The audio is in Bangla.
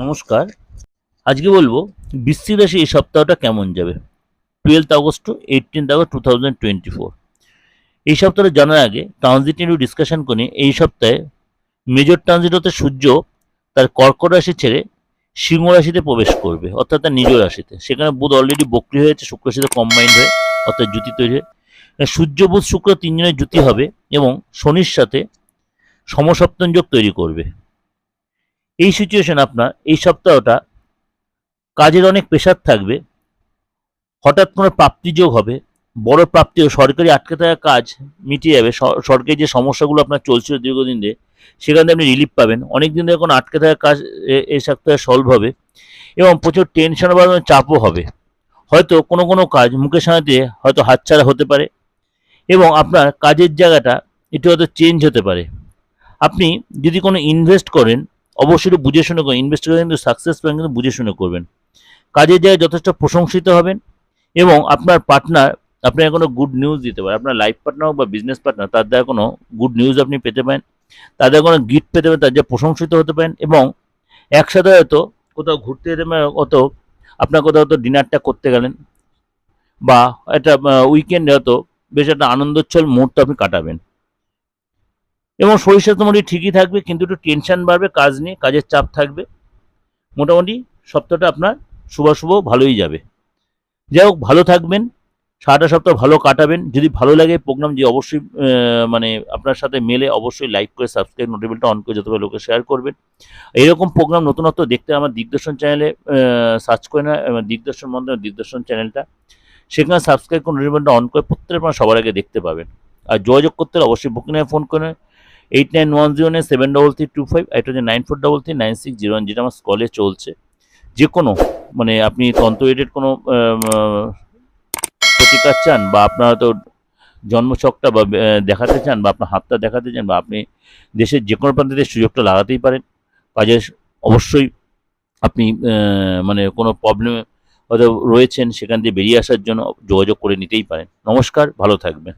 নমস্কার। আজকে বলব, বৃশ্চিক রাশি এই সপ্তাহটা কেমন যাবে? Twelfth August eighteenth August two thousand twenty four এই সপ্তাহটা জানার আগে ট্রানজিট নিয়ে ডিসকাশন করি। এই সপ্তাহে মেজর ট্রানজিট হতে সূর্য তার কর্কট রাশি ছেড়ে সিংহ রাশিতে প্রবেশ করবে, অর্থাৎ তার নিজ রাশিতে। সেখানে বুধ অলরেডি বক্রি হয়েছে, শুক্র সাথে কম্বাইন্ড হয়ে, অর্থাৎ জুতি তৈরি হয়ে। সূর্য, বুধ, শুক্র তিনজনের জুতি হবে এবং শনির সাথে সমসপ্তম যোগ তৈরি করবে। এই সিচুয়েশন আপনার, এই সপ্তাহটা কাজের অনেক প্রেশার থাকবে। হঠাৎ কোনো প্রাপ্তিযোগ হবে, বড় প্রাপ্তি ও সরকারি আটকে থাকা কাজ মিটিয়ে যাবে সরকারি যে সমস্যাগুলো আপনার চলছিল দীর্ঘদিন ধরে, সেখান থেকে আপনি রিলিফ পাবেন। অনেক দিন ধরে কোনো আটকে থাকা কাজ এই সপ্তাহে সলভ হবে এবং প্রচুর টেনশন বা চাপও হবে। হয়তো কোনো কোনো কাজ মুখের সামনে দিয়ে হয়তো হাতছাড়া হতে পারে এবং আপনার কাজের জায়গাটা একটু হয়তো চেঞ্জ হতে পারে। আপনি যদি কোনো ইনভেস্ট করেন অবশ্যই বুঝে শুনে করবেন। ইনভেস্ট করে কিন্তু সাকসেস পাবেন কিন্তু বুঝে শুনে করবেন। কাজের জায়গায় যথেষ্ট প্রশংসিত হবেন এবং আপনার পার্টনার আপনাকে কোনো গুড নিউজ দিতে পারে আপনার লাইফ পার্টনার হোক বা বিজনেস পার্টনার তার দ্বারা কোনো গুড নিউজ আপনি পেতে পারেন। তাদের কোনো গিফট পেতে পারেন, তার যা প্রশংসিত হতে পারেন এবং একসাথে হয়তো কোথাও ঘুরতে যেতে পারেন অত আপনার কোথাও হয়তো ডিনারটা করতে গেলেন বা একটা উইকেন্ডে হয়তো বেশ একটা আনন্দোচ্ছল মুহূর্ত আপনি কাটাবেন। এবং শরীর মোটামুটি ঠিকই থাকবে, কিন্তু একটু টেনশন বাড়বে, কাজ নিয়ে কাজের চাপ থাকবে। মোটামুটি সপ্তাহটা আপনার শুভ শুভ, ভালোই যাবে। যাই হোক, ভালো থাকবেন, সারাটা সপ্তাহ ভালো কাটাবেন। যদি ভালো লাগে প্রোগ্রাম যে অবশ্যই মানে আপনার সাথে মেলে, অবশ্যই লাইক করে সাবস্ক্রাইব নোটিফিকেশনটা অন করে যত লোকে শেয়ার করবেন। এইরকম প্রোগ্রাম নতুনত্ব দেখতে আমার দিগদর্শন চ্যানেলে সার্চ করে না দিগদর্শন মন্ত্র দিগদর্শন চ্যানেলটা সেখানে সাবস্ক্রাইব করে নোটিফিকেশনটা অন করে প্রত্যেক সবার আগে দেখতে পাবেন। আর যোগাযোগ করতে অবশ্যই বুকিংয়ে ফোন করে eight nine one zero nine seven double three two five এটা হচ্ছে nine four double three nine six zero one যেটা আমার কলে চলছে। যে কোনো মানে আপনি তন্ত্র এডেড কোনো প্রতিকার চান বা আপনার হয়তো জন্মছকটা বা দেখাতে চান বা আপনার হাতটা দেখাতে চান বা আপনি দেশের যে কোনো প্রান্তে সুযোগটা লাগাতেই পারেন, কাজে অবশ্যই আপনি মানে কোনো প্রবলেমে হয়তো রয়েছেন, সেখান দিয়ে বেরিয়ে আসার জন্য যোগাযোগ করে নিতেই পারেন। নমস্কার, ভালো থাকবেন।